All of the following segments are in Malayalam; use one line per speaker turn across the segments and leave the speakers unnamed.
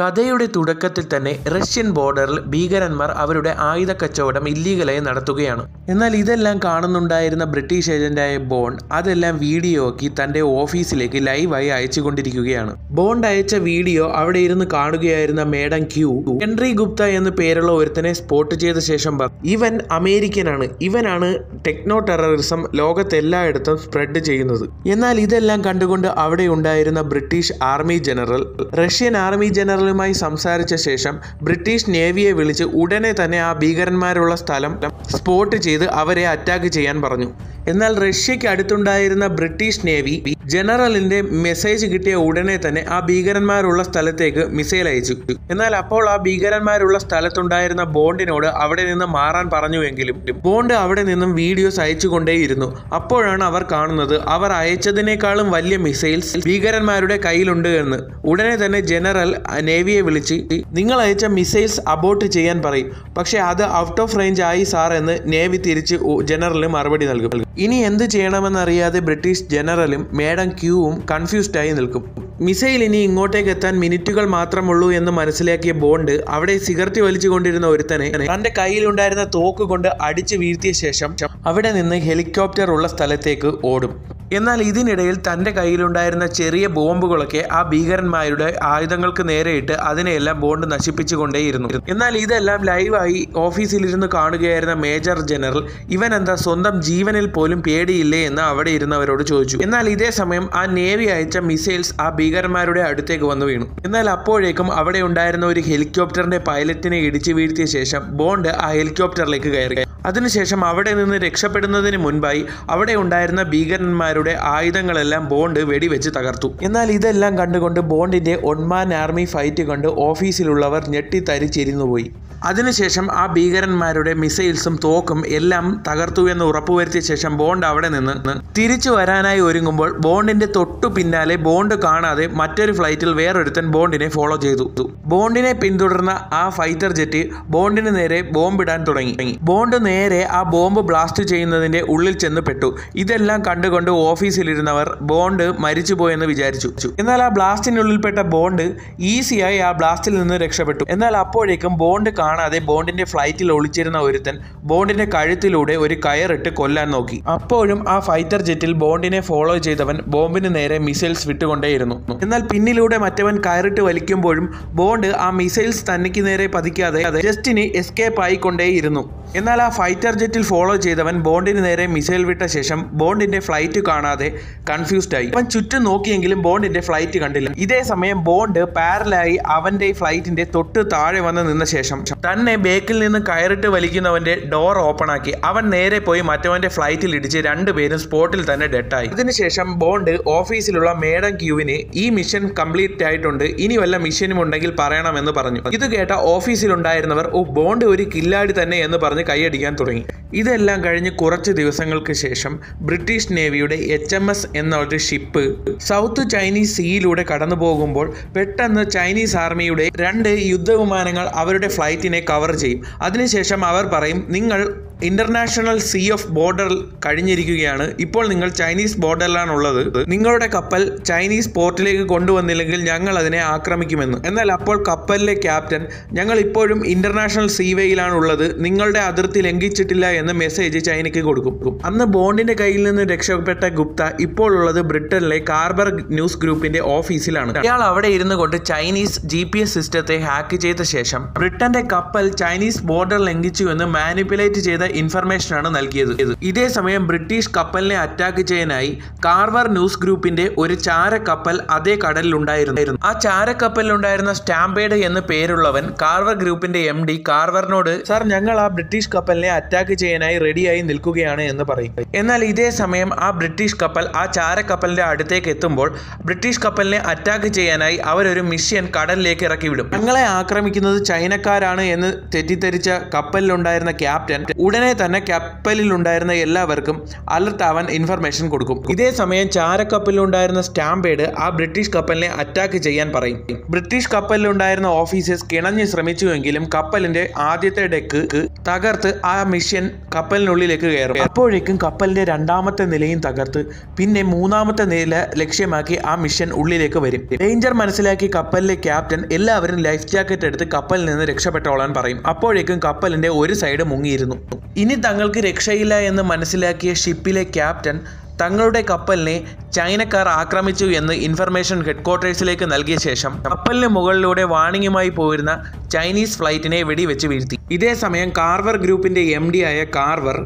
കഥയുടെ തുടക്കത്തിൽ തന്നെ റഷ്യൻ ബോർഡറിൽ ഭീകരന്മാർ അവരുടെ ആയുധ കച്ചവടം ഇല്ലീഗലായി നടത്തുകയാണ്. എന്നാൽ ഇതെല്ലാം കാണുന്നുണ്ടായിരുന്ന ബ്രിട്ടീഷ് ഏജന്റായ ബോണ്ട് അതെല്ലാം വീഡിയോ ആക്കി തന്റെ ഓഫീസിലേക്ക് ലൈവായി അയച്ചുകൊണ്ടിരിക്കുകയാണ്. ബോണ്ട് അയച്ച വീഡിയോ അവിടെ ഇരുന്ന് കാണുകയായിരുന്ന മേഡം ക്യൂ ഹെൻറി ഗുപ്ത എന്ന പേരുള്ള ഒരുത്തനെ സ്പോട്ട് ചെയ്ത ശേഷം ഇവൻ അമേരിക്കനാണ്. ഇവനാണ് ടെക്നോ ടെററിസം ലോകത്തെല്ലായിടത്തും സ്പ്രെഡ് ചെയ്യുന്നത്. എന്നാൽ ഇതെല്ലാം കണ്ടുകൊണ്ട് അവിടെ ഉണ്ടായിരുന്ന British army general Russian army ജനറലുമായി സംസാരിച്ച ശേഷം ബ്രിട്ടീഷ് നേവിയെ വിളിച്ച് ഉടനെ തന്നെ ആ ഭീകരന്മാരുള്ള സ്ഥലം സ്പോട്ട് ചെയ്ത് അവരെ അറ്റാക്ക് ചെയ്യാൻ പറഞ്ഞു. എന്നാൽ റഷ്യയ്ക്ക് അടുത്തുണ്ടായിരുന്ന ബ്രിട്ടീഷ് നേവി ജനറലിന്റെ മെസ്സേജ് കിട്ടിയ ഉടനെ തന്നെ ആ ഭീകരന്മാരുള്ള സ്ഥലത്തേക്ക് മിസൈൽ അയച്ചു. എന്നാൽ അപ്പോൾ ആ ഭീകരന്മാരുള്ള സ്ഥലത്തുണ്ടായിരുന്ന ബോണ്ടിനോട് അവിടെ നിന്ന് മാറാൻ പറഞ്ഞുവെങ്കിലും ബോണ്ട് അവിടെ നിന്നും വീഡിയോസ് അയച്ചുകൊണ്ടേയിരുന്നു. അപ്പോഴാണ് അവർ കാണുന്നത് അവർ അയച്ചതിനേക്കാളും വലിയ മിസൈൽസ് ഭീകരന്മാരുടെ കയ്യിലുണ്ട് എന്ന്. ഉടനെ തന്നെ ജനറൽ നേവിയെ വിളിച്ച് നിങ്ങൾ അയച്ച മിസൈൽസ് അബോട്ട് ചെയ്യാൻ പറയും. പക്ഷേ അത് ഔട്ട് ഓഫ് റേഞ്ച് ആയി സാർ എന്ന് നേവി തിരിച്ച് ജനറലിന് മറുപടി നൽകും. ഇനി എന്ത് ചെയ്യണമെന്നറിയാതെ ബ്രിട്ടീഷ് ജനറലും മേഡം ക്യൂവും കൺഫ്യൂസ്ഡായി നിൽക്കും. മിസൈൽ ഇനി ഇങ്ങോട്ടേക്ക് എത്താൻ മിനിറ്റുകൾ മാത്രമുള്ളൂ എന്ന് മനസ്സിലാക്കിയ ബോണ്ട് അവിടെ സിഗരറ്റ് വലിച്ചുകൊണ്ടിരുന്ന ഒരുത്തനെ തന്റെ കയ്യിലുണ്ടായിരുന്ന തോക്ക് കൊണ്ട് അടിച്ചു വീഴ്ത്തിയ ശേഷം അവിടെ നിന്ന് ഹെലികോപ്റ്റർ ഉള്ള സ്ഥലത്തേക്ക് ഓടും. എന്നാൽ ഇതിനിടയിൽ തന്റെ കയ്യിലുണ്ടായിരുന്ന ചെറിയ ബോംബുകളൊക്കെ ആ ഭീകരന്മാരുടെ ആയുധങ്ങൾക്ക് നേരെയിട്ട് അതിനെയെല്ലാം ബോണ്ട് നശിപ്പിച്ചുകൊണ്ടേയിരുന്നു. എന്നാൽ ഇതെല്ലാം ലൈവായി ഓഫീസിലിരുന്ന് കാണുകയായിരുന്ന മേജർ ജനറൽ ഇവൻ എന്താ സ്വന്തം ജീവനിൽ പോലും പേടിയില്ലേ എന്ന് അവിടെ ഇരുന്നവരോട് ചോദിച്ചു. എന്നാൽ ഇതേ സമയം ആ നേവി അയച്ച മിസൈൽസ് ആ ഭീകരന്മാരുടെ അടുത്തേക്ക് വന്നു വീണു. എന്നാൽ അപ്പോഴേക്കും അവിടെ ഉണ്ടായിരുന്ന ഒരു ഹെലികോപ്റ്ററിന്റെ പൈലറ്റിനെ ഇടിച്ചു വീഴ്ത്തിയ ശേഷം ബോണ്ട് ആ ഹെലികോപ്റ്ററിലേക്ക് കയറി. അതിനുശേഷം അവിടെ നിന്ന് രക്ഷപ്പെടുന്നതിന് മുൻപായി അവിടെ ഉണ്ടായിരുന്ന ഭീകരന്മാരുടെ ആയുധങ്ങളെല്ലാം ബോണ്ട് വെടിവെച്ച് തകർത്തു. എന്നാൽ ഇതെല്ലാം കണ്ടുകൊണ്ട് ബോണ്ടിന്റെ ഒൺമാൻ ആർമി ഫൈറ്റ് കണ്ട് ഓഫീസിലുള്ളവർ ഞെട്ടിത്തരിച്ചിരുന്നുപോയി. അതിനുശേഷം ആ ഭീകരന്മാരുടെ മിസൈൽസും തോക്കും എല്ലാം തകർത്തു എന്ന് ഉറപ്പുവരുത്തിയ ശേഷം ബോണ്ട് അവിടെ നിന്ന് തിരിച്ചു വരാനായി ഒരുങ്ങുമ്പോൾ ബോണ്ടിന്റെ തൊട്ടു പിന്നാലെ ബോണ്ട് കാണാതെ മറ്റൊരു ഫ്ലൈറ്റിൽ വേറൊരുത്തൻ ബോണ്ടിനെ ഫോളോ ചെയ്തു. ബോണ്ടിനെ പിന്തുടർന്ന ആ ഫൈറ്റർ ജെറ്റ് ബോണ്ടിന് നേരെ ബോംബിടാൻ തുടങ്ങി. ബോണ്ട് നേരെ ആ ബോംബ് ബ്ലാസ്റ്റ് ചെയ്യുന്നതിന്റെ ഉള്ളിൽ ചെന്ന് പെട്ടു. ഇതെല്ലാം കണ്ടുകൊണ്ട് ഓഫീസിലിരുന്നവർ ബോണ്ട് മരിച്ചുപോയെന്ന് വിചാരിച്ചു. എന്നാൽ ആ ബ്ലാസ്റ്റിനുള്ളിൽപ്പെട്ട ബോണ്ട് ഈസിയായി ആ ബ്ലാസ്റ്റിൽ നിന്ന് രക്ഷപ്പെട്ടു. എന്നാൽ അപ്പോഴേക്കും ബോണ്ട് കാണാതെ ബോണ്ടിന്റെ ഫ്ലൈറ്റിൽ ഒളിച്ചിരുന്ന ഒരുത്തൻ ബോണ്ടിന്റെ കഴുത്തിലൂടെ ഒരു കയറിട്ട് കൊല്ലാൻ നോക്കി. അപ്പോഴും ആ ഫൈറ്റർ ജെറ്റിൽ ബോണ്ടിനെ ഫോളോ ചെയ്തവൻ ബോംബിന് നേരെ മിസൈൽസ് വിട്ടുകൊണ്ടേയിരുന്നു. എന്നാൽ പിന്നിലൂടെ മറ്റവൻ കയറിട്ട് വലിക്കുമ്പോഴും ബോണ്ട് ആ മിസൈൽസ് തനിക്ക് നേരെ പതിക്കാതെ ജസ്റ്റിന് എസ്കേപ്പ് ആയിക്കൊണ്ടേയിരുന്നു. എന്നാൽ ആ ഫൈറ്റർ ജെറ്റിൽ ഫോളോ ചെയ്തവൻ ബോണ്ടിന് നേരെ മിസൈൽ വിട്ട ശേഷം ബോണ്ടിന്റെ ഫ്ലൈറ്റ് കാണാതെ കൺഫ്യൂസ്ഡ് ആയി. അവൻ ചുറ്റും നോക്കിയെങ്കിലും ബോണ്ടിന്റെ ഫ്ലൈറ്റ് കണ്ടില്ല. ഇതേ സമയം ബോണ്ട് പാരലായി അവന്റെ ഫ്ലൈറ്റിന്റെ തൊട്ട് താഴെ വന്ന് നിന്ന ശേഷം തന്നെ ബേക്കിൽ നിന്ന് കയറിട്ട് വലിക്കുന്നവന്റെ ഡോർ ഓപ്പൺ ആക്കി. അവൻ നേരെ പോയി മറ്റവന്റെ ഫ്ലൈറ്റിൽ ഇടിച്ച് രണ്ടുപേരും സ്പോട്ടിൽ തന്നെ ഡെട്ടായി ഇതിനുശേഷം ബോണ്ട് ഓഫീസിലുള്ള മേഡം ക്യൂവിന് ഈ മിഷൻ കംപ്ലീറ്റ് ആയിട്ടുണ്ട്. ഇനി വല്ല മിഷനും ഉണ്ടെങ്കിൽ പറയണമെന്ന് പറഞ്ഞു. ഇത് കേട്ട ഓഫീസിലുണ്ടായിരുന്നവർ ഓ ബോണ്ട് ഒരു കില്ലാടി തന്നെ എന്ന് പറഞ്ഞ് കൈയടിക്കാൻ തുടങ്ങി. ഇതെല്ലാം കഴിഞ്ഞ് കുറച്ച് ദിവസങ്ങൾക്ക് ശേഷം ബ്രിട്ടീഷ് നേവിയുടെ എച്ച് എം എസ് എന്ന ഒരു ഷിപ്പ് സൗത്ത് ചൈനീസ് സീയിലൂടെ കടന്നു പോകുമ്പോൾ പെട്ടെന്ന് ചൈനീസ് ആർമിയുടെ രണ്ട് യുദ്ധവിമാനങ്ങൾ അവരുടെ ഫ്ലൈറ്റിനെ കവർ ചെയ്യും. അതിനുശേഷം അവർ പറയും നിങ്ങൾ ഇന്റർനാഷണൽ സീ ഓഫ് ബോർഡർ കഴിഞ്ഞിരിക്കുകയാണ്. ഇപ്പോൾ നിങ്ങൾ ചൈനീസ് ബോർഡറിലാണ് ഉള്ളത്. നിങ്ങളുടെ കപ്പൽ ചൈനീസ് പോർട്ടിലേക്ക് കൊണ്ടുവന്നില്ലെങ്കിൽ ഞങ്ങൾ അതിനെ ആക്രമിക്കുമെന്ന്. എന്നാൽ അപ്പോൾ കപ്പലിലെ ക്യാപ്റ്റൻ ഞങ്ങൾ ഇപ്പോഴും ഇന്റർനാഷണൽ സീവേയിലാണ് ഉള്ളത്. നിങ്ങളുടെ അതിർത്തി ലംഘിച്ചിട്ടില്ല എന്ന് മെസ്സേജ് ചൈനയ്ക്ക് കൊടുക്കും. അന്ന് ബോണ്ടിന്റെ കയ്യിൽ നിന്ന് രക്ഷപ്പെട്ട ഗുപ്ത ഇപ്പോൾ ഉള്ളത് ബ്രിട്ടനിലെ കാർബർ ന്യൂസ് ഗ്രൂപ്പിന്റെ ഓഫീസിലാണ് അയാൾ അവിടെ ഇരുന്നു കൊണ്ട് ചൈനീസ് ജി സിസ്റ്റത്തെ ഹാക്ക് ചെയ്ത ശേഷം ബ്രിട്ടന്റെ കപ്പൽ ചൈനീസ് ബോർഡർ ലംഘിച്ചു എന്ന് മാനിപ്പുലേറ്റ് ചെയ്ത ഇൻഫർമേഷനാണ് നൽകിയത്. ഇതേ സമയം ബ്രിട്ടീഷ് കപ്പലിനെ അറ്റാക്ക് ചെയ്യാനായി കാർവർ ന്യൂസ് ഗ്രൂപ്പിന്റെ ഒരു ചാര കപ്പൽ അതേ കടലിൽ ഉണ്ടായിരുന്നു ആ ചാര കപ്പലിലുണ്ടായിരുന്ന സ്റ്റാമ്പേഡ് എന്ന് പേരുള്ളവൻ കാർവർ ഗ്രൂപ്പിന്റെ എം ഡി കാർവറിനോട് സാർ ഞങ്ങൾ ആ ബ്രിട്ടീഷ് കപ്പലിനെ അറ്റാക്ക് ചെയ്യാനായി റെഡിയായി നിൽക്കുകയാണ് എന്ന് പറയും. എന്നാൽ ഇതേ സമയം ആ ബ്രിട്ടീഷ് കപ്പൽ ആ ചാര കപ്പലിന്റെ അടുത്തേക്ക് എത്തുമ്പോൾ ബ്രിട്ടീഷ് കപ്പലിനെ അറ്റാക്ക് ചെയ്യാനായി അവരൊരു മിഷ്യൻ കടലിലേക്ക് ഇറക്കി വിടും ഞങ്ങളെ ആക്രമിക്കുന്നത് ചൈനക്കാരാണ് ആണ് എന്ന് തെറ്റിദ്ധരിച്ച കപ്പലിലുണ്ടായിരുന്ന ക്യാപ്റ്റൻ ഉടനെ തന്നെ കപ്പലിലുണ്ടായിരുന്ന എല്ലാവർക്കും അലർട്ട് ആവാൻ ഇൻഫർമേഷൻ കൊടുക്കും. ഇതേ സമയം ചാരക്കപ്പലിലുണ്ടായിരുന്ന സ്റ്റാമ്പേഡ് ആ ബ്രിട്ടീഷ് കപ്പലിനെ അറ്റാക്ക് ചെയ്യാൻ പറയും. ബ്രിട്ടീഷ് കപ്പലിലുണ്ടായിരുന്ന ഓഫീസേഴ്സ് കിണഞ്ഞ് ശ്രമിച്ചുവെങ്കിലും കപ്പലിന്റെ ആദ്യത്തെ ഡെക്ക് തകർത്ത് ആ മിഷൻ കപ്പലിനുള്ളിലേക്ക് കയറും. അപ്പോഴേക്കും കപ്പലിന്റെ രണ്ടാമത്തെ നിലയും തകർത്ത് പിന്നെ മൂന്നാമത്തെ നില ലക്ഷ്യമാക്കി ആ മിഷൻ ഉള്ളിലേക്ക് വരും. ഡേഞ്ചർ മനസ്സിലാക്കി കപ്പലിലെ ക്യാപ്റ്റൻ എല്ലാവരും ലൈഫ് ജാക്കറ്റ് എടുത്ത് കപ്പലിൽ നിന്ന് രക്ഷപ്പെട്ടോളാൻ പറയും. അപ്പോഴേക്കും കപ്പലിന്റെ ഒരു സൈഡ് മുങ്ങിയിരുന്നു. ഇനി തങ്ങൾക്ക് രക്ഷയില്ല എന്ന് മനസ്സിലാക്കിയ ഷിപ്പിലെ ക്യാപ്റ്റൻ തങ്ങളുടെ കപ്പലിനെ ചൈനക്കാർ ആക്രമിച്ചു എന്ന് ഇൻഫർമേഷൻ ഹെഡ്ക്വാർട്ടേഴ്സിലേക്ക് നൽകിയ ശേഷം കപ്പലിന് മുകളിലൂടെ വാണിങ്ങുമായി പോയിരുന്ന ചൈനീസ് ഫ്ലൈറ്റിനെ വെടിവെച്ച് വീഴ്ത്തി. ഇതേ സമയം കാർവർ ഗ്രൂപ്പിന്റെ എം ആയ കാർവർ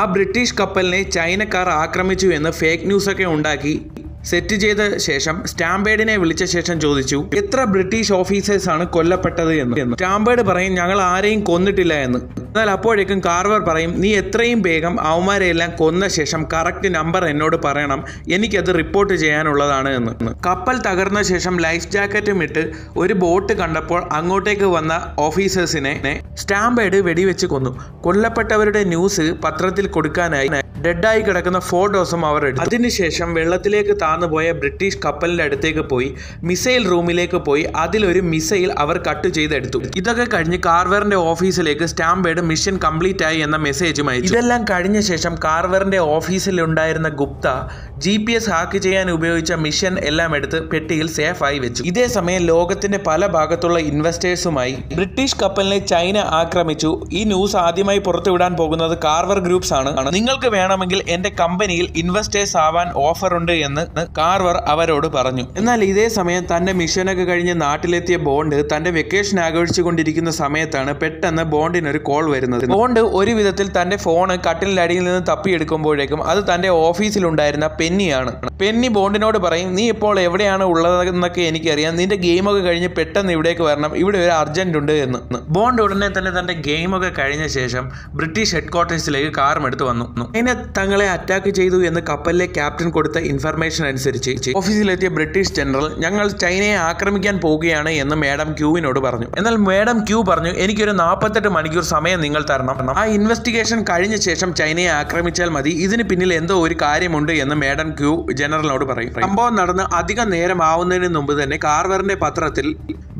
ആ ബ്രിട്ടീഷ് കപ്പലിനെ ചൈനക്കാർ ആക്രമിച്ചു എന്ന് ഫേക്ക് ന്യൂസൊക്കെ ഉണ്ടാക്കി. സെറ്റ് ചെയ്ത ശേഷം സ്റ്റാമ്പേഡിനെ വിളിച്ച ശേഷം ചോദിച്ചു എത്ര ബ്രിട്ടീഷ് ഓഫീസേഴ്സ് ആണ് കൊല്ലപ്പെട്ടത് എന്ന്. സ്റ്റാമ്പേഡ് പറയും ഞങ്ങൾ ആരെയും കൊന്നിട്ടില്ല എന്ന്. എന്നാൽ അപ്പോഴേക്കും കാർവർ പറയും നീ എത്രയും വേഗം അവന്മാരെയെല്ലാം കൊന്ന ശേഷം കറക്റ്റ് നമ്പർ എന്നോട് പറയണം. എനിക്കത് റിപ്പോർട്ട് ചെയ്യാനുള്ളതാണ് എന്ന്. കപ്പൽ തകർന്ന ശേഷം ലൈഫ് ജാക്കറ്റും ഇട്ട് ഒരു ബോട്ട് കണ്ടപ്പോൾ അങ്ങോട്ടേക്ക് വന്ന ഓഫീസേഴ്സിനെ സ്റ്റാമ്പേഡ് വെടിവെച്ച് കൊന്നു. കൊല്ലപ്പെട്ടവരുടെ ന്യൂസ് പത്രത്തിൽ കൊടുക്കാനായി ഡെഡായി കിടക്കുന്ന ഫോട്ടോസും അവർ എടുത്തു. അതിനുശേഷം വെള്ളത്തിലേക്ക് താന്നുപോയ ബ്രിട്ടീഷ് കപ്പലിന്റെ അടുത്തേക്ക് പോയി. മിസൈൽ റൂമിലേക്ക് പോയി. അതിലൊരു മിസൈൽ അവർ കട്ട് ചെയ്തെടുത്തു. ഇതൊക്കെ കഴിഞ്ഞ് കാർവറിന്റെ ഓഫീസിലേക്ക് സ്റ്റാമ്പേഡ് മിഷൻ കംപ്ലീറ്റ് ആയി എന്ന മെസ്സേജും അയച്ചു. ഇതെല്ലാം കഴിഞ്ഞ ശേഷം കാർവറിന്റെ ഓഫീസിലുണ്ടായിരുന്ന Gupta G P S hack ചെയ്യാൻ ഉപയോഗിച്ച മിഷൻ എല്ലാം എടുത്ത് പെട്ടിയിൽ സേഫായി വെച്ചു. ഇതേ സമയം ലോകത്തിന്റെ പല ഭാഗത്തുള്ള ഇൻവെസ്റ്റേഴ്സുമായി ബ്രിട്ടീഷ് കപ്പലിനെ ചൈന ആക്രമിച്ചു. ഈ ന്യൂസ് ആദ്യമായി പുറത്തുവിടാൻ പോകുന്നത് കാർവർ ഗ്രൂപ്പ്സ് ആണ്. നിങ്ങൾക്ക് വേണമെങ്കിൽ എന്റെ കമ്പനിയിൽ ഇൻവെസ്റ്റേഴ്സ് ആവാൻ ഓഫർ ഉണ്ട് എന്ന് കാർവർ അവരോട് പറഞ്ഞു. എന്നാൽ ഇതേ സമയം തന്റെ മിഷനൊക്കെ കഴിഞ്ഞ് നാട്ടിലെത്തിയ ബോണ്ട് തന്റെ വെക്കേഷൻ ആഘോഷിച്ചുകൊണ്ടിരിക്കുന്ന സമയത്താണ് പെട്ടെന്ന് ബോണ്ടിന് ഒരു കോൾ വരുന്നത്. ബോണ്ട് ഒരു വിധത്തിൽ തന്റെ ഫോണ് കട്ടിലിന്റെ അടിയിൽ നിന്ന് തപ്പിയെടുക്കുമ്പോഴേക്കും അത് തന്റെ ഓഫീസിലുണ്ടായിരുന്ന പെന്നിയാണ്. പെന്നി ബോണ്ടിനോട് പറയും നീ ഇപ്പോൾ എവിടെയാണ് ഉള്ളതെന്നൊക്കെ എനിക്കറിയാം. നിന്റെ ഗെയിമൊക്കെ കഴിഞ്ഞ് പെട്ടെന്ന് ഇവിടേക്ക് വരണം. ഇവിടെ ഒരു അർജന്റ് ഉണ്ട് എന്ന്. ബോണ്ട് ഉടനെ തന്നെ തന്റെ ഗെയിമൊക്കെ കഴിഞ്ഞ ശേഷം ബ്രിട്ടീഷ് ഹെഡ്ക്വാർട്ടേഴ്സിലേക്ക് കാറും എടുത്ത് വന്നു. അതിനെ തങ്ങളെ അറ്റാക്ക് ചെയ്തു എന്ന് കപ്പലിലെ ക്യാപ്റ്റൻ കൊടുത്ത ഇൻഫർമേഷൻ അനുസരിച്ച് ഓഫീസിലെത്തിയ ബ്രിട്ടീഷ് ജനറൽ ഞങ്ങൾ ചൈനയെ ആക്രമിക്കാൻ പോവുകയാണ് എന്ന് മേഡം ക്യൂവിനോട് പറഞ്ഞു. എന്നാൽ മേഡം ക്യൂ പറഞ്ഞു എനിക്കൊരു നാൽപ്പത്തെട്ട് മണിക്കൂർ സമയം നിങ്ങൾ തരണം. ആ ഇൻവെസ്റ്റിഗേഷൻ കഴിഞ്ഞ ശേഷം ചൈനയെ ആക്രമിച്ചാൽ മതി. ഇതിന് പിന്നിൽ എന്തോ ഒരു കാര്യമുണ്ട് എന്ന് മേഡം ക്യൂ ജനറലിനോട് പറയും. സംഭവം നടന്ന് അധികം നേരം ആവുന്നതിന് മുമ്പ് തന്നെ കാർവറിന്റെ പത്രത്തിൽ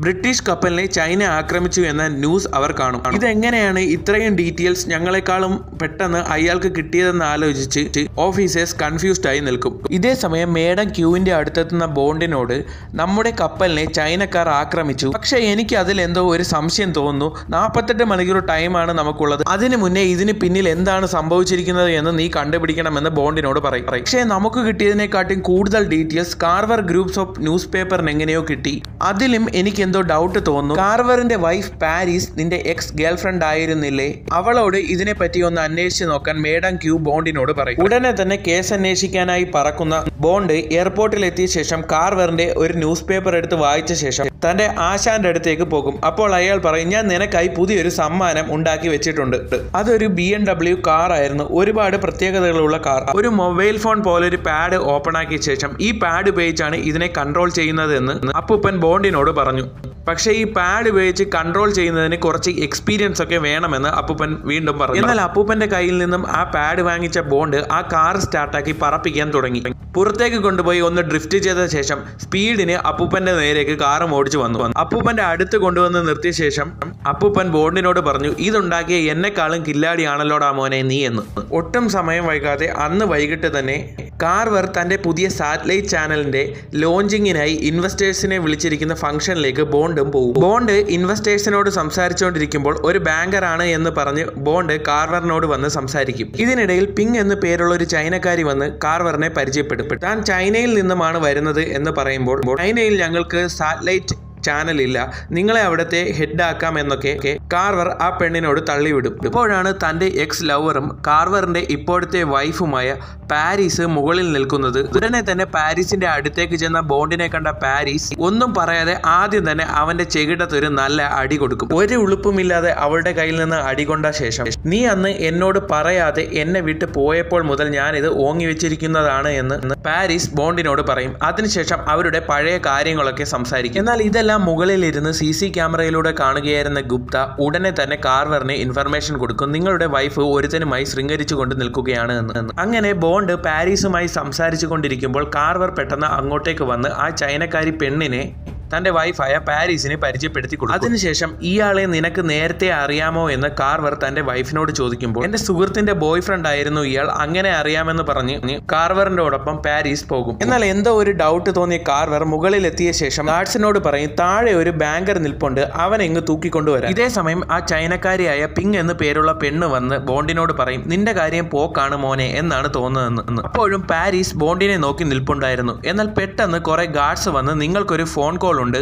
ബ്രിട്ടീഷ് കപ്പലിനെ ചൈന ആക്രമിച്ചു എന്ന ന്യൂസ് അവർ കാണും. ഇതെങ്ങനെയാണ് ഇത്രയും ഡീറ്റെയിൽസ് ഞങ്ങളെക്കാളും പെട്ടെന്ന് അയാൾക്ക് കിട്ടിയതെന്ന് ആലോചിച്ച് ഓഫീസേഴ്സ് കൺഫ്യൂസ്ഡ് ആയി നിൽക്കും. ഇതേ സമയം മേഡം ക്യൂവിന്റെ അടുത്തെത്തുന്ന ബോണ്ടിനോട് നമ്മുടെ കപ്പലിനെ ചൈനക്കാർ ആക്രമിച്ചു. പക്ഷെ എനിക്ക് അതിൽ എന്തോ ഒരു സംശയം തോന്നുന്നു. നാൽപ്പത്തെട്ട് മണിക്കൂർ ടൈമാണ് നമുക്കുള്ളത്. അതിനു മുന്നേ ഇതിന് പിന്നിൽ എന്താണ് സംഭവിച്ചിരിക്കുന്നത് എന്ന് നീ കണ്ടുപിടിക്കണമെന്ന് ബോണ്ടിനോട് പറയും. പക്ഷേ നമുക്ക് കിട്ടിയതിനെക്കാട്ടും കൂടുതൽ details Carver groups of news പേപ്പറിന് എങ്ങനെയോ കിട്ടി. അതിലും എനിക്ക് എന്തോ ഡൗട്ട് തോന്നുന്നു. കാർവറിന്റെ വൈഫ് പാരീസ് നിന്റെ എക്സ് ഗേൾ ഫ്രണ്ട് ആയിരുന്നില്ലേ? അവളോട് ഇതിനെ പറ്റി ഒന്ന് അന്വേഷിച്ചു നോക്കാൻ മേഡം ക്യൂ ബോണ്ടിനോട് പറയും. ഉടനെ തന്നെ കേസ് അന്വേഷിക്കാനായി പറക്കുന്ന ബോണ്ട് എയർപോർട്ടിൽ എത്തിയ ശേഷം കാർവറിന്റെ ഒരു ന്യൂസ് പേപ്പർ എടുത്ത് വായിച്ച ശേഷം തന്റെ ആശാന്റെ അടുത്തേക്ക് പോകും. അപ്പോൾ അയാൾ പറയും ഞാൻ നിനക്കായി പുതിയൊരു സമ്മാനം ഉണ്ടാക്കി വെച്ചിട്ടുണ്ട്. അതൊരു ബി എം ഡബ്ല്യു കാർ ആയിരുന്നു. ഒരുപാട് പ്രത്യേകതകളുള്ള കാർ ഒരു മൊബൈൽ ഫോൺ പോലെ ഒരു പാഡ് ഓപ്പൺ ആക്കിയ ശേഷം ഈ പാഡ് ഉപയോഗിച്ചാണ് ഇതിനെ കൺട്രോൾ ചെയ്യുന്നതെന്ന് അപ്പൂപ്പൻ ബോണ്ടിനോട് പറഞ്ഞു പക്ഷേ ഈ പാഡ് ഉപയോഗിച്ച് കൺട്രോൾ ചെയ്യുന്നതിന് കുറച്ച് എക്സ്പീരിയൻസ് ഒക്കെ വേണമെന്ന് അപ്പൂപ്പൻ വീണ്ടും പറഞ്ഞു. എന്നാൽ അപ്പൂപ്പന്റെ കയ്യിൽ നിന്നും ആ പാഡ് വാങ്ങിച്ച ബോണ്ട് ആ കാർ സ്റ്റാർട്ടാക്കി പറപ്പിക്കാൻ തുടങ്ങി. പുറത്തേക്ക് കൊണ്ടുപോയി ഒന്ന് ഡ്രിഫ്റ്റ് ചെയ്ത ശേഷം സ്പീഡിന് അപ്പൂപ്പന്റെ നേരേക്ക് കാറും ഓടിച്ചു വന്നു. അപ്പൂപ്പന്റെ അടുത്ത് കൊണ്ടുവന്ന് നിർത്തിയ ശേഷം അപ്പൂപ്പൻ ബോണ്ടിനോട് പറഞ്ഞു ഇതുണ്ടാക്കിയ എന്നെക്കാളും കില്ലാടിയാണല്ലോടാ മോനെ നീ എന്ന്. ഒട്ടും സമയം വൈകാതെ അന്ന് വൈകിട്ട് തന്നെ കാർവർ തന്റെ പുതിയ സാറ്റലൈറ്റ് ചാനലിന്റെ ലോഞ്ചിങ്ങിനായി ഇൻവെസ്റ്റേഴ്സിനെ വിളിച്ചിരിക്കുന്ന ഫംഗ്ഷനിലേക്ക് ബോണ്ടും പോകും ബോണ്ട് ഇൻവെസ്റ്റേഴ്സിനോട് സംസാരിച്ചുകൊണ്ടിരിക്കുമ്പോൾ ഒരു ബാങ്കർ ആണ് എന്ന് പറഞ്ഞ് ബോണ്ട് കാർവറിനോട് വന്ന് സംസാരിക്കും. ഇതിനിടയിൽ പിങ് എന്ന് പേരുള്ള ഒരു ചൈനക്കാരി വന്ന് കാർവറിനെ പരിചയപ്പെടും. താൻ ചൈനയിൽ നിന്നുമാണ് വരുന്നത് എന്ന് പറയുമ്പോൾ ചൈനയിൽ ഞങ്ങൾക്ക് സാറ്റലൈറ്റ് ചാനൽ ഇല്ല നിങ്ങളെ അവിടുത്തെ ഹെഡ് ആക്കാം എന്നൊക്കെ കാർവർ ആ പെണ്ണിനോട് തള്ളിവിടും. ഇപ്പോഴാണ് തന്റെ എക്സ് ലവറും കാർവറിന്റെ ഇപ്പോഴത്തെ വൈഫുമായ പാരീസ് മുകളിൽ നിൽക്കുന്നത്. ഉടനെ തന്നെ പാരീസിന്റെ അടുത്തേക്ക് ചെന്ന ബോണ്ടിനെ കണ്ട പാരീസ് ഒന്നും പറയാതെ ആദ്യം തന്നെ അവന്റെ ചെകിടത്ത് ഒരു നല്ല അടി കൊടുക്കും. ഒരു ഉളുപ്പുമില്ലാതെ അവളുടെ കയ്യിൽ നിന്ന് അടി കൊണ്ട ശേഷം നീ അന്ന് എന്നോട് പറയാതെ എന്നെ വിട്ട് പോയപ്പോൾ മുതൽ ഞാനിത് ഓങ്ങി വെച്ചിരിക്കുന്നതാണ് എന്ന് പാരീസ് ബോണ്ടിനോട് പറയും. അതിനുശേഷം അവരുടെ പഴയ കാര്യങ്ങളൊക്കെ സംസാരിക്കും. എന്നാൽ ഇതെല്ലാം ഇതെല്ലാം മുകളിലിരുന്ന് സി സി ക്യാമറയിലൂടെ കാണുകയായിരുന്ന ഗുപ്ത ഉടനെ തന്നെ കാർവറിന് ഇൻഫർമേഷൻ കൊടുക്കും നിങ്ങളുടെ വൈഫ് ഒരുത്തനുമായി ശൃംഗരിച്ചുകൊണ്ട് നിൽക്കുകയാണ് എന്ന്. അങ്ങനെ ബോണ്ട് പാരീസുമായി സംസാരിച്ചു കൊണ്ടിരിക്കുമ്പോൾ കാർവർ പെട്ടെന്ന് അങ്ങോട്ടേക്ക് വന്ന് ആ ചൈനക്കാരി പെണ്ണിനെ തന്റെ വൈഫായ പാരീസിനെ പരിചയപ്പെടുത്തി കൊടുക്കും. അതിനുശേഷം ഇയാളെ നിനക്ക് നേരത്തെ അറിയാമോ എന്ന് കാർവർ തന്റെ വൈഫിനോട് ചോദിക്കുമ്പോൾ എന്റെ സുഹൃത്തിന്റെ ബോയ് ഫ്രണ്ട് ആയിരുന്നു ഇയാൾ അങ്ങനെ അറിയാമെന്ന് പറഞ്ഞ് കാർവറിനോടൊപ്പം പാരീസ് പോകും. എന്നാൽ എന്തോ ഒരു ഡൗട്ട് തോന്നിയ കാർവർ മുകളിൽ എത്തിയ ശേഷം ഗാർഡ്സിനോട് പറയും താഴെ ഒരു ബാങ്കർ നിൽപ്പുണ്ട് അവൻ എങ്ങ് തൂക്കിക്കൊണ്ടുവരാം ഇതേ സമയം ആ ചൈനക്കാരിയായ പിങ് എന്ന് പേരുള്ള പെണ്ണ് വന്ന് ബോണ്ടിനോട് പറയും നിന്റെ കാര്യം പോക്കാണ് മോനെ എന്നാണ് തോന്നുന്നതെന്ന്. അപ്പോഴും പാരീസ് ബോണ്ടിനെ നോക്കി നിൽപ്പുണ്ടായിരുന്നു. എന്നാൽ പെട്ടെന്ന് കുറെ ഗാർഡ്സ് വന്ന് നിങ്ങൾക്കൊരു ഫോൺ കോൾ ഉണ്ട്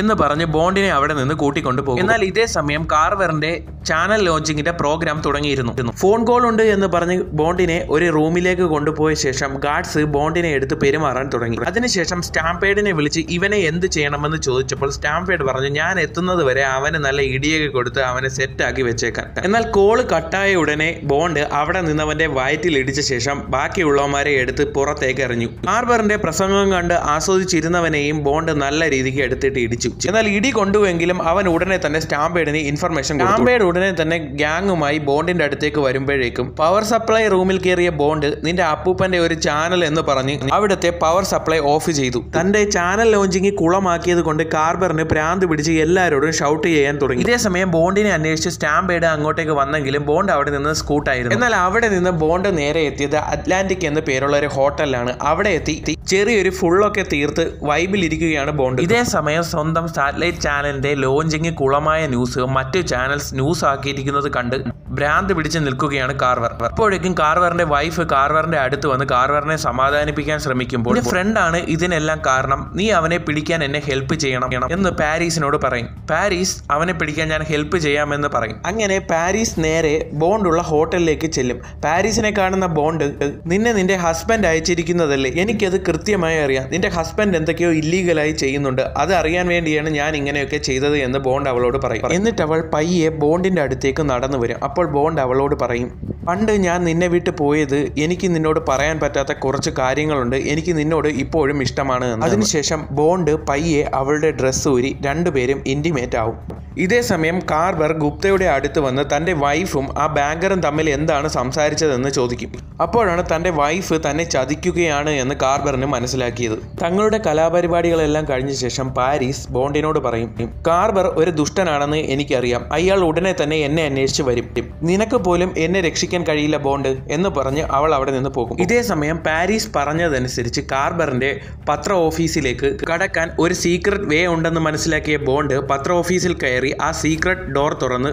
എന്ന് പറഞ്ഞ് ബോണ്ടിനെ അവിടെ നിന്ന് കൂട്ടിക്കൊണ്ടു പോകും എന്നാൽ ഇതേ സമയം കാർവറിന്റെ ചാനൽ ലോഞ്ചിങ്ങിന്റെ പ്രോഗ്രാം തുടങ്ങിയിരുന്നു. ഫോൺ കോൾ ഉണ്ട് എന്ന് പറഞ്ഞ് ബോണ്ടിനെ ഒരു റൂമിലേക്ക് കൊണ്ടുപോയ ശേഷം ഗാർഡ്സ് ബോണ്ടിനെ എടുത്ത് പെരുമാറാൻ തുടങ്ങി. അതിനുശേഷം സ്റ്റാമ്പേഡിനെ വിളിച്ച് ഇവനെ എന്ത് ചെയ്യണമെന്ന് ചോദിച്ചപ്പോൾ സ്റ്റാമ്പേഡ് പറഞ്ഞു ഞാൻ എത്തുന്നത് വരെ അവന് നല്ല ഇടിയൊക്കെ കൊടുത്ത് അവനെ സെറ്റാക്കി വെച്ചേക്കാം. എന്നാൽ കോൾ കട്ടായ ഉടനെ ബോണ്ട് അവിടെ നിന്നവന്റെ വയറ്റിൽ ഇടിച്ച ശേഷം ബാക്കിയുള്ളവന്മാരെ എടുത്ത് പുറത്തേക്ക് എറിഞ്ഞു. കാർബറിന്റെ പ്രസംഗം കണ്ട് ആസ്വദിച്ചിരുന്നവനെയും ബോണ്ട് നല്ല രീതിക്ക് എടുത്തിട്ട് ഇടിച്ചു. എന്നാൽ ഇടി കൊണ്ടുവെങ്കിലും അവൻ ഉടനെ തന്നെ സ്റ്റാമ്പേഡിന് ഇൻഫർമേഷൻ സ്റ്റാമ്പേഡ് ഉടനെ തന്നെ ഗ്യാങ്ങുമായി ബോണ്ടിന്റെ അടുത്തേക്ക് വരുമ്പോഴേക്കും പവർ സപ്ലൈ റൂമിൽ കയറിയ ബോണ്ട് നിന്റെ അപ്പൂപ്പന്റെ ഒരു ചാനൽ എന്ന് പറഞ്ഞ് അവിടുത്തെ പവർ സപ്ലൈ ഓഫ് ചെയ്തു. തന്റെ ചാനൽ ലോഞ്ചിങ് കുളമാക്കിയത് കൊണ്ട് കാർബറിന് പ്രാന്ത് പിടിച്ച് എല്ലാവരോടും ഷൗട്ട് ചെയ്യാൻ തുടങ്ങി. ഇതേ സമയം ബോണ്ടിനെ അന്വേഷിച്ച് സ്റ്റാമ്പേഡ് അങ്ങോട്ടേക്ക് വന്നെങ്കിലും ബോണ്ട് അവിടെ നിന്ന് സ്കൂട്ടായിരുന്നു എന്നാൽ അവിടെ നിന്ന് ബോണ്ട് നേരെ എത്തിയത് അറ്റ്ലാന്റിക് എന്ന് പേരുള്ള ഒരു ഹോട്ടലിലാണ്. അവിടെ എത്തി ചെറിയൊരു ഫുള്ളൊക്കെ തീർത്ത് വൈബിലിരിക്കുകയാണ് ബോണ്ട്. ഇതേ സമയം സ്വന്തം സാറ്റലൈറ്റ് ചാനലിന്റെ ലോഞ്ചിങ് കുളമായ ന്യൂസ് മറ്റ് ചാനൽസ് ന്യൂസ് ആക്കിയിരിക്കുന്നത് കണ്ട് ഭ്രാന്ത് പിടിച്ച് നിൽക്കുകയാണ് കാർവർ. അപ്പോഴേക്കും കാർവറിന്റെ വൈഫ് കാർവറിന്റെ അടുത്ത് വന്ന് കാർവറിനെ സമാധാനിപ്പിക്കാൻ ശ്രമിക്കുമ്പോൾ ഫ്രണ്ടാണ് ഇതിനെല്ലാം കാരണം. നീ അവനെ പിടിക്കാൻ എന്നെ ഹെൽപ്പ് ചെയ്യണം എന്ന് പാരീസിനോട് പറയും. പാരീസ് അവനെ പിടിക്കാൻ ഞാൻ ഹെൽപ്പ് ചെയ്യാമെന്ന് പറയും. അങ്ങനെ പാരീസ് നേരെ ബോണ്ടുള്ള ഹോട്ടലിലേക്ക് ചെല്ലും. പാരീസിനെ കാണുന്ന ബോണ്ട് നിന്നെ നിന്റെ ഹസ്ബൻഡ് അയച്ചിരിക്കുന്നതല്ലേ? എനിക്കത് കൃത്യമായി അറിയാം. നിന്റെ ഹസ്ബൻഡ് എന്തൊക്കെയോ ഇല്ലീഗലായി ചെയ്യുന്നുണ്ട്. അത് അറിയാൻ വേണ്ടിയാണ് ഞാൻ ഇങ്ങനെയൊക്കെ ചെയ്തത് എന്ന് ബോണ്ട് അവളോട് പറയും. എന്നിട്ട് അവൾ പയ്യെ ബോണ്ടിന്റെ അടുത്തേക്ക് നടന്നു വരും. അപ്പോൾ ബോണ്ട് അവളോട് പറയും പണ്ട് ഞാൻ നിന്നെ വിട്ട് പോയത് എനിക്ക് നിന്നോട് പറയാൻ പറ്റാത്ത കുറച്ച് കാര്യങ്ങളുണ്ട്. എനിക്ക് നിന്നോട് ഇപ്പോഴും ഇഷ്ടമാണ് അതിനുശേഷം ബോണ്ട് പയ്യെ അവളുടെ ഡ്രസ്സ് ഊരി രണ്ടുപേരും ഇന്റിമേറ്റ് ആവും. ഇതേ സമയം കാർബർ ഗുപ്തയുടെ അടുത്ത് വന്ന് തന്റെ വൈഫും ആ ബാങ്കറും തമ്മിൽ എന്താണ് സംസാരിച്ചതെന്ന് ചോദിക്കും. അപ്പോഴാണ് തന്റെ വൈഫ് തന്നെ ചതിക്കുകയാണ് എന്ന് കാർബറിന് മനസ്സിലാക്കിയത്. തങ്ങളുടെ കലാപരിപാടികളെല്ലാം കഴിഞ്ഞ ശേഷം പാരീസ് ബോണ്ടിനോട് പറയും കാർബർ ഒരു ദുഷ്ടനാണെന്ന് എനിക്കറിയാം. അയാൾ ഉടനെ തന്നെ എന്നെ അന്വേഷിച്ച് വരും. നിനക്ക് പോലും എന്നെ രക്ഷിക്കാൻ കഴിയില്ല ബോണ്ട് എന്ന് പറഞ്ഞ് അവൾ അവിടെ നിന്ന് പോകും. ഇതേ സമയം പാരീസ് പറഞ്ഞതനുസരിച്ച് കാർബറിന്റെ പത്ര ഓഫീസിലേക്ക് കടക്കാൻ ഒരു സീക്രട്ട് വേ ഉണ്ടെന്ന് മനസ്സിലാക്കിയ ബോണ്ട് പത്ര ഓഫീസിൽ കയറി ആ സീക്രട്ട് ഡോർ തുറന്ന്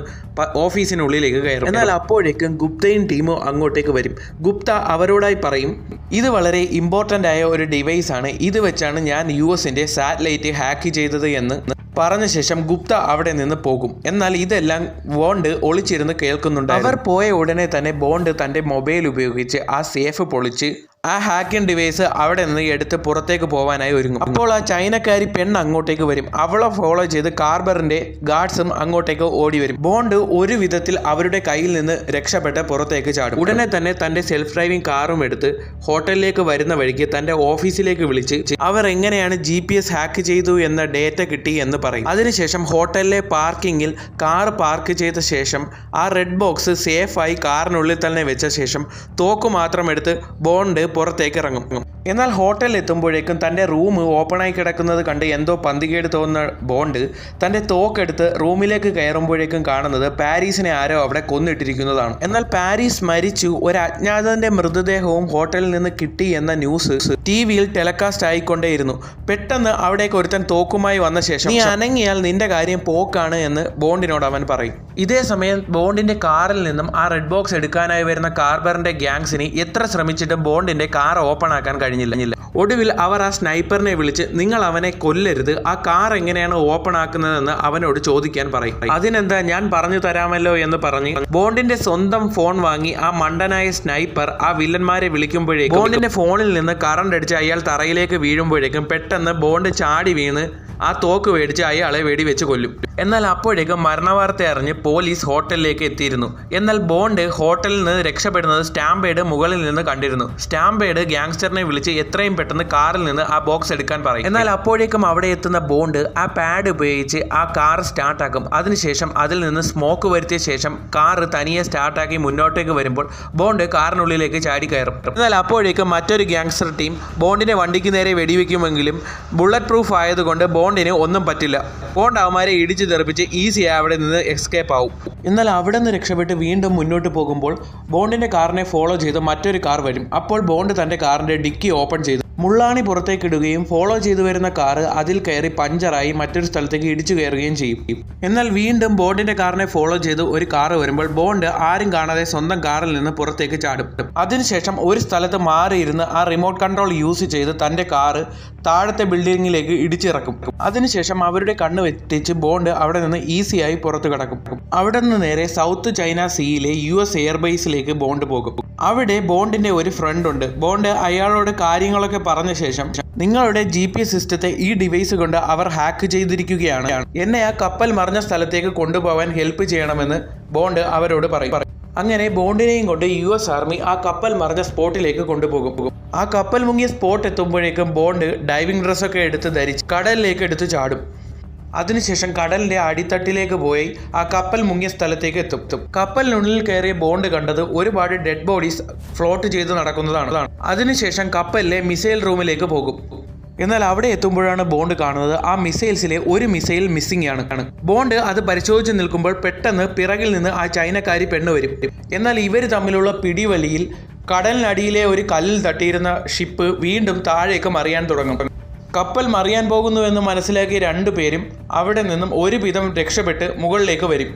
ഓഫീസിനുള്ളിലേക്ക് കയറും. എന്നാൽ അപ്പോഴേക്കും ഗുപ്തയും ടീമും അങ്ങോട്ടേക്ക് വരും. ഗുപ്ത അവരോടായി പറയും ഇത് വളരെ ഇമ്പോർട്ടന്റ് ആയ ഒരു ഡിവൈസ് ആണ്. ഇത് വെച്ചാണ് ഞാൻ യു എസിന്റെ സാറ്റലൈറ്റ് ഹാക്ക് ചെയ്തത് എന്ന് പറഞ്ഞ ശേഷം ഗുപ്ത അവിടെ നിന്ന് പോകും. എന്നാൽ ഇതെല്ലാം ബോണ്ട് ഒളിച്ചിരുന്ന് കേൾക്കുന്നുണ്ട് അവർ പോയ ഉടനെ തന്നെ ബോണ്ട് തന്റെ മൊബൈൽ ഉപയോഗിച്ച് ആ സേഫ് പൊളിച്ച് ആ ഹാക്കിംഗ് ഡിവൈസ് അവിടെ നിന്ന് എടുത്ത് പുറത്തേക്ക് പോകാനായി ഒരുങ്ങും. അപ്പോൾ ആ ചൈനക്കാരി പെണ്ണ് അങ്ങോട്ടേക്ക് വരും. അവളെ ഫോളോ ചെയ്ത് കാർബറിന്റെ ഗാർഡ്സും അങ്ങോട്ടേക്ക് ഓടി വരും. ബോണ്ട് ഒരു വിധത്തിൽ അവരുടെ കയ്യിൽ നിന്ന് രക്ഷപ്പെട്ട് പുറത്തേക്ക് ചാടും. ഉടനെ തന്നെ തന്റെ സെൽഫ് ഡ്രൈവിംഗ് കാറും എടുത്ത് ഹോട്ടലിലേക്ക് വരുന്ന വഴിക്ക് തന്റെ ഓഫീസിലേക്ക് വിളിച്ച് അവർ എങ്ങനെയാണ് ജി പി എസ് ഹാക്ക് ചെയ്തു എന്ന ഡേറ്റ കിട്ടി എന്ന് പറയും. അതിനുശേഷം ഹോട്ടലിലെ പാർക്കിങ്ങിൽ കാർ പാർക്ക് ചെയ്ത ശേഷം ആ റെഡ് ബോക്സ് സേഫായി കാറിനുള്ളിൽ തന്നെ വെച്ച ശേഷം തോക്ക് മാത്രം എടുത്ത് ബോണ്ട് പുറത്തേക്ക് ഇറങ്ങും. എന്നാൽ ഹോട്ടലിൽ എത്തുമ്പോഴേക്കും തന്റെ റൂം ഓപ്പണായി കിടക്കുന്നത് കണ്ട് എന്തോ പന്തികേട് തോന്നുന്ന ബോണ്ട് തന്റെ തോക്കെടുത്ത് റൂമിലേക്ക് കയറുമ്പോഴേക്കും കാണുന്നത് പാരീസിനെ ആരോ അവിടെ കൊന്നിട്ടിരിക്കുന്നതാണ്. എന്നാൽ പാരീസ് മരിച്ചു ഒരു അജ്ഞാതന്റെ മൃതദേഹവും ഹോട്ടലിൽ നിന്ന് കിട്ടി എന്ന ന്യൂസ് ടി വിയിൽ ടെലികാസ്റ്റ് ആയിക്കൊണ്ടേയിരുന്നു. പെട്ടെന്ന് അവിടേക്ക് ഒരുത്തൻ തോക്കുമായി വന്ന ശേഷം നീ അനങ്ങിയാൽ നിന്റെ കാര്യം പോക്കാണ് എന്ന് ബോണ്ടിനോട് അവൻ പറയും. ഇതേ സമയം ബോണ്ടിന്റെ കാറിൽ നിന്നും ആ റെഡ് ബോക്സ് എടുക്കാനായി വരുന്ന കാർബറിന്റെ ഗ്യാങ്സിന് എത്ര ശ്രമിച്ചിട്ടും ബോണ്ടിന്റെ കാർ ഓപ്പൺ ആക്കാൻ കഴിഞ്ഞില്ല. ഒടുവിൽ അവർ ആ സ്നൈപ്പറിനെ വിളിച്ച് നിങ്ങൾ അവനെ കൊല്ലരുത്. ആ കാർ എങ്ങനെയാണ് ഓപ്പൺ ആക്കുന്നതെന്ന് അവനോട് ചോദിക്കാൻ പറയും. അതിനെന്താ ഞാൻ പറഞ്ഞു തരാമല്ലോ എന്ന് പറഞ്ഞ് ബോണ്ടിന്റെ സ്വന്തം ഫോൺ വാങ്ങി ആ മണ്ടനായ സ്നൈപ്പർ ആ വില്ലന്മാരെ വിളിക്കുമ്പോഴേക്കും ബോണ്ടിന്റെ ഫോണിൽ നിന്ന് കറണ്ട് അടിച്ച് അയാൾ തറയിലേക്ക് വീഴുമ്പോഴേക്കും പെട്ടെന്ന് ബോണ്ട് ചാടി വീണ്. ആ തോക്ക് മേടിച്ച് അയാളെ വെടിവെച്ച് കൊല്ലും. എന്നാൽ അപ്പോഴേക്കും മരണവാർത്ത അറിഞ്ഞ് പോലീസ് ഹോട്ടലിലേക്ക് എത്തിയിരുന്നു. എന്നാൽ ബോണ്ട് ഹോട്ടലിൽ നിന്ന് രക്ഷപ്പെടുന്നത് സ്റ്റാമ്പേഡ് മുകളിൽ നിന്ന് കണ്ടിരുന്നു. സ്റ്റാമ്പേഡ് ഗ്യാങ്സ്റ്ററിനെ വിളിച്ച് എത്രയും പെട്ടെന്ന് കാറിൽ നിന്ന് ആ ബോക്സ് എടുക്കാൻ പറയും. എന്നാൽ അപ്പോഴേക്കും അവിടെ എത്തുന്ന ബോണ്ട് ആ പാഡ് ഉപയോഗിച്ച് ആ കാർ സ്റ്റാർട്ടാക്കും. അതിനുശേഷം അതിൽ നിന്ന് സ്മോക്ക് വരുത്തിയ ശേഷം കാർ തനിയെ സ്റ്റാർട്ടാക്കി മുന്നോട്ടേക്ക് വരുമ്പോൾ ബോണ്ട് കാറിനുള്ളിലേക്ക് ചാടി കയറും. എന്നാൽ അപ്പോഴേക്കും മറ്റൊരു ഗ്യാങ്സ്റ്റർ ടീം ബോണ്ടിനെ വണ്ടിക്ക് നേരെ വെടിവെക്കുമെങ്കിലും ബുള്ളറ്റ് പ്രൂഫ് ആയതുകൊണ്ട് ബോണ്ടിന് ഒന്നും പറ്റില്ല. ബോണ്ട് അവന്മാരെ ഇടിച്ചു തെറിപ്പിച്ച് ഈസിയായി അവിടെ നിന്ന് എസ്കേപ്പ് ആവും. എന്നാൽ അവിടെ നിന്ന് രക്ഷപ്പെട്ട് വീണ്ടും മുന്നോട്ട് പോകുമ്പോൾ ബോണ്ടിന്റെ കാറിനെ ഫോളോ ചെയ്ത് മറ്റൊരു കാർ വരും. അപ്പോൾ ബോണ്ട് തന്റെ കാറിന്റെ ഡിക്കി ഓപ്പൺ ചെയ്തു. മുള്ളാണി പുറത്തേക്കിടുകയും ഫോളോ ചെയ്തു വരുന്ന കാറ് അതിൽ കയറി പഞ്ചറായി മറ്റൊരു സ്ഥലത്തേക്ക് ഇടിച്ചു കയറുകയും ചെയ്യും. എന്നാൽ വീണ്ടും ബോണ്ടിന്റെ കാറിനെ ഫോളോ ചെയ്ത് ഒരു കാറ് വരുമ്പോൾ ബോണ്ട് ആരും കാണാതെ സ്വന്തം കാറിൽ നിന്ന് പുറത്തേക്ക് ചാടും. അതിനുശേഷം ഒരു സ്ഥലത്ത് മാറിയിരുന്ന് ആ റിമോട്ട് കൺട്രോൾ യൂസ് ചെയ്ത് തന്റെ കാറ് താഴത്തെ ബിൽഡിങ്ങിലേക്ക് ഇടിച്ചിറക്കും. അതിനുശേഷം അവരുടെ കണ്ണ് വെട്ടിച്ച് ബോണ്ട് അവിടെ നിന്ന് ഈസിയായി പുറത്തു കിടക്കും. അവിടെ നിന്ന് നേരെ സൗത്ത് ചൈന സീയിലെ യു എസ് എയർബേസിലേക്ക് ബോണ്ട് പോകും. അവിടെ ബോണ്ടിന്റെ ഒരു ഫ്രണ്ട് ഉണ്ട്. ബോണ്ട് അയാളോട് കാര്യങ്ങളൊക്കെ പറഞ്ഞ ശേഷം നിങ്ങളുടെ ജി പി സിസ്റ്റത്തെ ഈ ഡിവൈസ് കൊണ്ട് അവർ ഹാക്ക് ചെയ്തിരിക്കുകയാണ്. എന്നെ ആ കപ്പൽ മറിഞ്ഞ സ്ഥലത്തേക്ക് കൊണ്ടുപോകാൻ ഹെൽപ്പ് ചെയ്യണമെന്ന് ബോണ്ട് അവരോട് പറയും. അങ്ങനെ ബോണ്ടിനെയും കൊണ്ട് യു എസ് ആർമി ആ കപ്പൽ മറിഞ്ഞ സ്പോട്ടിലേക്ക് കൊണ്ടുപോകും. ആ കപ്പൽ മുങ്ങിയ സ്പോട്ട് എത്തുമ്പോഴേക്കും ബോണ്ട് ഡൈവിംഗ് ഡ്രസ്സൊക്കെ എടുത്ത് ധരിച്ച് കടലിലേക്ക് എടുത്ത് ചാടും. അതിനുശേഷം കടലിന്റെ അടിത്തട്ടിലേക്ക് പോയി ആ കപ്പൽ മുങ്ങിയ സ്ഥലത്തേക്ക് എത്തും. കപ്പലിനുള്ളിൽ കയറിയ ബോണ്ട് കണ്ടത് ഒരുപാട് ഡെഡ് ബോഡീസ് ഫ്ലോട്ട് ചെയ്ത് നടക്കുന്നതാണ്. അതിനുശേഷം കപ്പലിലെ മിസൈൽ റൂമിലേക്ക് പോകും. എന്നാൽ അവിടെ എത്തുമ്പോഴാണ് ബോണ്ട് കാണുന്നത്. ആ മിസൈൽസിലെ ഒരു മിസൈൽ മിസ്സിംഗ് ആണ്. ബോണ്ട് അത് പരിശോധിച്ച് നിൽക്കുമ്പോൾ പെട്ടെന്ന് പിറകിൽ നിന്ന് ആ ചൈനക്കാരി പെണ്ണ് വരും. എന്നാൽ ഇവർ തമ്മിലുള്ള പിടിവലിയിൽ കടലിനടിയിലെ ഒരു കല്ലിൽ തട്ടിയിരുന്ന ഷിപ്പ് വീണ്ടും താഴേക്ക് മറിയാൻ തുടങ്ങും. കപ്പൽ മറിയാൻ പോകുന്നുവെന്ന് മനസ്സിലാക്കിയ രണ്ടുപേരും അവിടെ നിന്നും ഒരുവിധം രക്ഷപ്പെട്ട് മുകളിലേക്ക് വരും.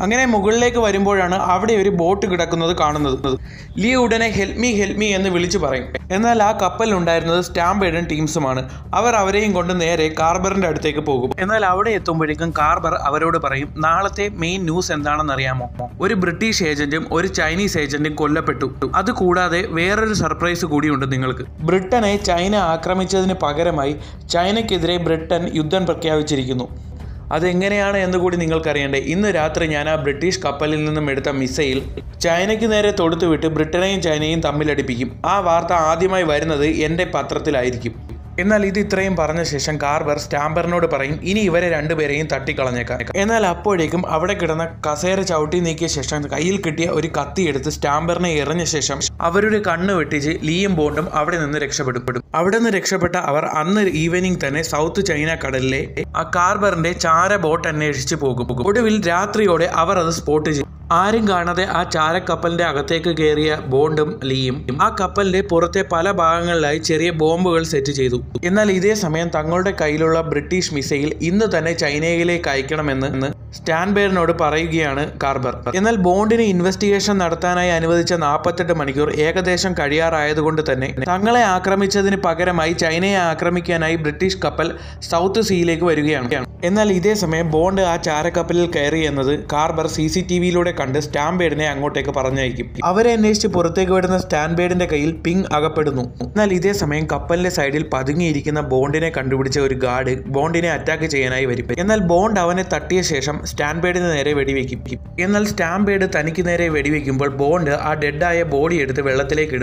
അങ്ങനെ മുകളിലേക്ക് വരുമ്പോഴാണ് അവിടെ ഒരു ബോട്ട് കിടക്കുന്നത് കാണുന്നത്. ലീ ഉടനെ ഹെൽപ് മീ ഹെൽപ് മീ എന്ന് വിളിച്ചു പറയും. എന്നാൽ ആ കപ്പലുണ്ടായിരുന്നത് സ്റ്റാമ്പ് ഇടൻ ടീംസുമാണ്. അവർ അവരെയും കൊണ്ട് നേരെ കാർബറിന്റെ അടുത്തേക്ക് പോകും. എന്നാൽ അവിടെ എത്തുമ്പോഴേക്കും കാർബർ അവരോട് പറയും നാളത്തെ മെയിൻ ന്യൂസ് എന്താണെന്ന് അറിയാമോ? ഒരു ബ്രിട്ടീഷ് ഏജന്റും ഒരു ചൈനീസ് ഏജന്റും കൊല്ലപ്പെട്ടു. അതുകൂടാതെ വേറൊരു സർപ്രൈസ് കൂടിയുണ്ട് നിങ്ങൾക്ക്. ബ്രിട്ടനെ ചൈന ആക്രമിച്ചതിന് പകരമായി ചൈനയ്ക്കെതിരെ ബ്രിട്ടൻ യുദ്ധം പ്രഖ്യാപിച്ചിരിക്കുന്നു. അതെങ്ങനെയാണ് എന്ന് കൂടി നിങ്ങൾക്കറിയണ്ടേ. ഇന്ന് രാത്രി ഞാൻ ആ ബ്രിട്ടീഷ് കപ്പലിൽ നിന്നും എടുത്ത മിസൈൽ ചൈനയ്ക്ക് നേരെ തൊടുത്തുവിട്ട് ബ്രിട്ടനെയും ചൈനയും തമ്മിലടിപ്പിക്കും. ആ വാർത്ത ആദ്യമായി വരുന്നത് എന്റെ പത്രത്തിലായിരിക്കും. എന്നാൽ ഇത് ഇത്രയും പറഞ്ഞ ശേഷം കാർബർ സ്റ്റാമ്പറിനോട് പറയും ഇനി ഇവരെ രണ്ടുപേരെയും തട്ടിക്കളഞ്ഞേക്കാം. എന്നാൽ അപ്പോഴേക്കും അവിടെ കിടന്ന കസേര ചവിട്ടി നീക്കിയ ശേഷം കയ്യിൽ കിട്ടിയ ഒരു കത്തി എടുത്ത് സ്റ്റാമ്പറിനെ എറിഞ്ഞ ശേഷം അവരുടെ കണ്ണ് വെട്ടിച്ച് ലീയും ബോണ്ടും അവിടെ നിന്ന് രക്ഷപ്പെടും. അവിടെ നിന്ന് രക്ഷപ്പെട്ട അവർ അന്ന് ഈവനിങ് തന്നെ സൗത്ത് ചൈന കടലിലെ ആ കാർബറിന്റെ ചാര ബോട്ട് അന്വേഷിച്ച് പോകും. ഒടുവിൽ രാത്രിയോടെ അവർ അത് സ്പോട്ട് ചെയ്യും. ആരും കാണാതെ ആ ചാരക്കപ്പലിന്റെ അകത്തേക്ക് കയറിയ ബോണ്ടും ലീയും. ആ കപ്പലിന്റെ പുറത്തെ പല ഭാഗങ്ങളിലായി ചെറിയ ബോംബുകൾ സെറ്റ് ചെയ്തു. എന്നാൽ ഇതേ സമയം തങ്ങളുടെ കയ്യിലുള്ള ബ്രിട്ടീഷ് മിസൈൽ ഇന്ന് തന്നെ ചൈനയിലേക്ക് അയക്കണമെന്ന് സ്റ്റാൻബേറിനോട് പറയുകയാണ് കാർബർ. എന്നാൽ ബോണ്ടിന് ഇൻവെസ്റ്റിഗേഷൻ നടത്താനായി അനുവദിച്ച നാൽപ്പത്തെട്ട് മണിക്കൂർ ഏകദേശം കഴിയാറായതുകൊണ്ട് തന്നെ തങ്ങളെ ആക്രമിച്ചതിന് പകരമായി ചൈനയെ ആക്രമിക്കാനായി ബ്രിട്ടീഷ് കപ്പൽ സൗത്ത് സീയിലേക്ക് വരികയാണ്. എന്നാൽ ഇതേ സമയം ബോണ്ട് ആ ചാരക്കപ്പലിൽ കയറി എന്നത് കാർബർ സി സി ടി വിയിലൂടെ കണ്ട് സ്റ്റാമ്പേഡിനെ അങ്ങോട്ടേക്ക് പറഞ്ഞയക്കും. അവരെ അന്വേഷിച്ച് പുറത്തേക്ക് വരുന്ന സ്റ്റാൻബേഡിന്റെ കയ്യിൽ പിങ് അകപ്പെടുന്നു. എന്നാൽ ഇതേ സമയം കപ്പലിന്റെ സൈഡിൽ പതുങ്ങിയിരിക്കുന്ന ബോണ്ടിനെ കണ്ടുപിടിച്ച ഒരു ഗാർഡ് ബോണ്ടിനെ അറ്റാക്ക് ചെയ്യാനായി വരും എന്നാൽ ബോണ്ട് അവനെ തട്ടിയ ശേഷം സ്റ്റാൻബേഡിന് നേരെ വെടിവെക്കും. എന്നാൽ സ്റ്റാൻബേഡ് തനിക്ക് നേരെ വെടിവെക്കുമ്പോൾ ബോണ്ട് ആ ഡെഡായ ബോഡി എടുത്ത് വെള്ളത്തിലേക്ക്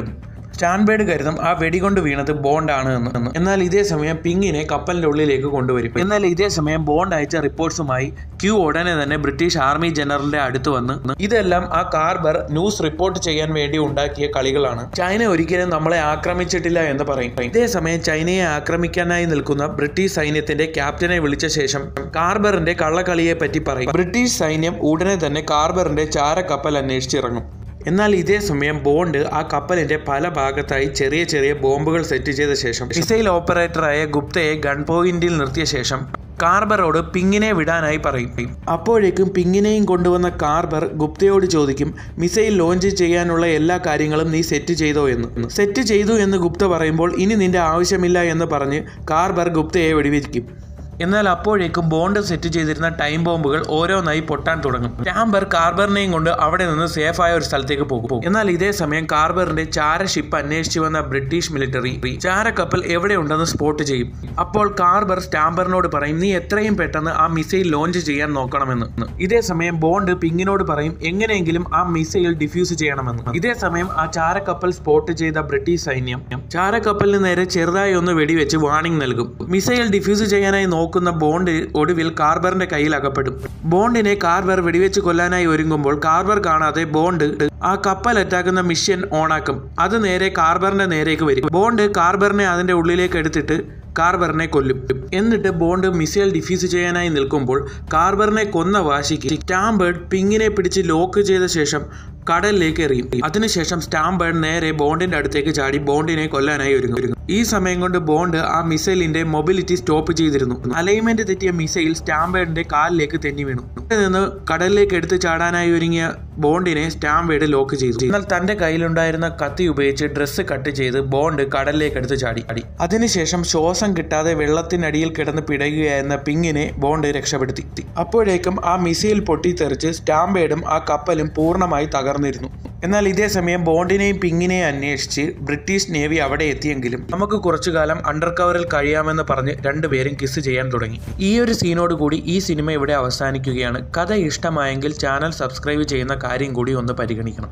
ഇടും സ്റ്റാൻബേഡ് കരുതും ആ വെടികൊണ്ട് വീണത് ബോണ്ടാണ് എന്ന്. എന്നാൽ ഇതേ സമയം പിങ്ങിനെ കപ്പലിന്റെ ഉള്ളിലേക്ക് കൊണ്ടുവരും എന്നാൽ ഇതേ സമയം ബോണ്ട് അയച്ച റിപ്പോർട്ട്സുമായി ക്യൂ ഉടനെ തന്നെ ബ്രിട്ടീഷ് ആർമി ജനറലിന്റെ അടുത്ത് വന്ന് ഇതെല്ലാം ആ കാർബർ ന്യൂസ് റിപ്പോർട്ട് ചെയ്യാൻ വേണ്ടി ഉണ്ടാക്കിയ കളികളാണ്. ചൈന ഒരിക്കലും നമ്മളെ ആക്രമിച്ചിട്ടില്ല എന്ന് പറയും. ഇതേ സമയം ചൈനയെ ആക്രമിക്കാനായി നിൽക്കുന്ന ബ്രിട്ടീഷ് സൈന്യത്തിന്റെ ക്യാപ്റ്റനെ വിളിച്ച ശേഷം കാർബറിന്റെ കള്ളക്കളിയെ പറ്റി പറയും. ബ്രിട്ടീഷ് സൈന്യം ഉടനെ തന്നെ കാർബറിന്റെ ചാരക്കപ്പൽ അന്വേഷിച്ചിറങ്ങും. എന്നാൽ ഇതേ സമയം ബോണ്ട് ആ കപ്പലിന്റെ പല ഭാഗത്തായി ചെറിയ ചെറിയ ബോംബുകൾ സെറ്റ് ചെയ്ത ശേഷം മിസൈൽ ഓപ്പറേറ്ററായ ഗുപ്തയെ ഗൺ പോയിന്റിൽ നിർത്തിയ ശേഷം കാർബറോട് പിങ്ങിനെ വിടാനായി പറയും അപ്പോഴേക്കും പിങ്ങിനെയും കൊണ്ടുവന്ന കാർബർ ഗുപ്തയോട് ചോദിക്കും മിസൈൽ ലോഞ്ച് ചെയ്യാനുള്ള എല്ലാ കാര്യങ്ങളും നീ സെറ്റ് ചെയ്തോ എന്ന്? സെറ്റ് ചെയ്തു എന്ന് ഗുപ്ത പറയുമ്പോൾ ഇനി നിന്റെ ആവശ്യമില്ല എന്ന് പറഞ്ഞ് കാർബർ ഗുപ്തയെ വെടിവെക്കും. എന്നാൽ അപ്പോഴേക്കും ബോണ്ട് സെറ്റ് ചെയ്തിരുന്ന ടൈം ബോംബുകൾ ഓരോന്നായി പൊട്ടാൻ തുടങ്ങും. സ്റ്റാംബർ കാർബറിനെയും കൊണ്ട് അവിടെ നിന്ന് സേഫായ ഒരു സ്ഥലത്തേക്ക് പോകും. എന്നാൽ ഇതേ സമയം കാർബറിന്റെ ചാര ഷിപ്പ് അന്വേഷിച്ചു വന്ന ബ്രിട്ടീഷ് മിലിറ്ററി ചാര കപ്പൽ എവിടെ ഉണ്ടെന്ന് സ്പോട്ട് ചെയ്യും. അപ്പോൾ കാർബർ സ്റ്റാംബറിനോട് പറയും നീ എത്രയും പെട്ടെന്ന് ആ മിസൈൽ ലോഞ്ച് ചെയ്യാൻ നോക്കണമെന്ന്. ഇതേ സമയം ബോണ്ട് പിങ്ങിനോട് പറയും എങ്ങനെയെങ്കിലും ആ മിസൈൽ ഡിഫ്യൂസ് ചെയ്യണമെന്ന്. ഇതേ സമയം ആ ചാര കപ്പൽ സ്പോട്ട് ചെയ്ത ബ്രിട്ടീഷ് സൈന്യം ചാര ചാരക്കപ്പലിന് നേരെ ചെറുതായി ഒന്ന് വെടിവെച്ച് വാണിംഗ് നൽകും. മിസൈൽ ഡിഫ്യൂസ് ചെയ്യാനായി നോക്കുന്ന ബോണ്ട് ഒടുവിൽ കാർബറിന്റെ കയ്യിൽ അകപ്പെടും. ബോണ്ടിനെ കാർബർ വെടിവെച്ച് കൊല്ലാനായി ഒരുങ്ങുമ്പോൾ കാർബർ കാണാതെ ബോണ്ട് ആ കപ്പൽ അറ്റാക്കുന്ന മിഷ്യൻ ഓണാക്കും. അത് നേരെ കാർബറിന്റെ നേരേക്ക് വരും. ബോണ്ട് കാർബറിനെ അതിന്റെ ഉള്ളിലേക്ക് എടുത്തിട്ട് കാർബറിനെ കൊല്ലും. എന്നിട്ട് ബോണ്ട് മിസൈൽ ഡിഫ്യൂസ് ചെയ്യാനായി നിൽക്കുമ്പോൾ കാർബറിനെ കൊന്ന വാശിക്ക് ടാംബേർഡ് പിങ്ങിനെ പിടിച്ച് ലോക്ക് ചെയ്ത ശേഷം കടലിലേക്ക് എറിയും. അതിനുശേഷം സ്റ്റാംബേർഡ് നേരെ ബോണ്ടിന്റെ അടുത്തേക്ക് ചാടി ബോണ്ടിനെ കൊല്ലാനായി ഒരുങ്ങും. ഈ സമയം കൊണ്ട് ബോണ്ട് ആ മിസൈലിന്റെ മൊബിലിറ്റി സ്റ്റോപ്പ് ചെയ്തിരുന്നു. അലൈൻമെന്റ് തെറ്റിയ മിസൈൽ സ്റ്റാംബേർഡിന്റെ കാലിലേക്ക് തെന്നി വീണു. നിന്ന് കടലിലേക്ക് എടുത്ത് ചാടാനായി ഒരുങ്ങിയ ബോണ്ടിനെ സ്റ്റാംബേർഡ് ലോക്ക് ചെയ്തു. എന്നാൽ തന്റെ കയ്യിലുണ്ടായിരുന്ന കത്തി ഉപയോഗിച്ച് ഡ്രസ്സ് കട്ട് ചെയ്ത് ബോണ്ട് കടലിലേക്ക് എടുത്ത് ചാടി അതിനുശേഷം ശ്വാസം കിട്ടാതെ വെള്ളത്തിനടിയിൽ കിടന്ന് പിടയുകയായിരുന്ന പിങ്ങിനെ ബോണ്ട് രക്ഷപ്പെടുത്തി. അപ്പോഴേക്കും ആ മിസൈൽ പൊട്ടിത്തെറിച്ച് സ്റ്റാംബേർഡും ആ കപ്പലും പൂർണമായി തകർന്നിരുന്നു. എന്നാൽ ഇതേ സമയം ബോണ്ടിനെയും പിങ്ങിനെയും അന്വേഷിച്ച് ബ്രിട്ടീഷ് നേവി അവിടെ എത്തിയെങ്കിലും നമുക്ക് കുറച്ചു കാലം അണ്ടർ കവറിൽ കഴിയാമെന്ന് പറഞ്ഞ് രണ്ടുപേരും കിസ് ചെയ്യാൻ തുടങ്ങി. ഈ ഒരു സീനോട് കൂടി ഈ സിനിമ ഇവിടെ അവസാനിക്കുകയാണ്. കഥ ഇഷ്ടമായെങ്കിൽ ചാനൽ സബ്സ്ക്രൈബ് ചെയ്യുന്ന കാര്യം കൂടി ഒന്ന് പരിഗണിക്കണം.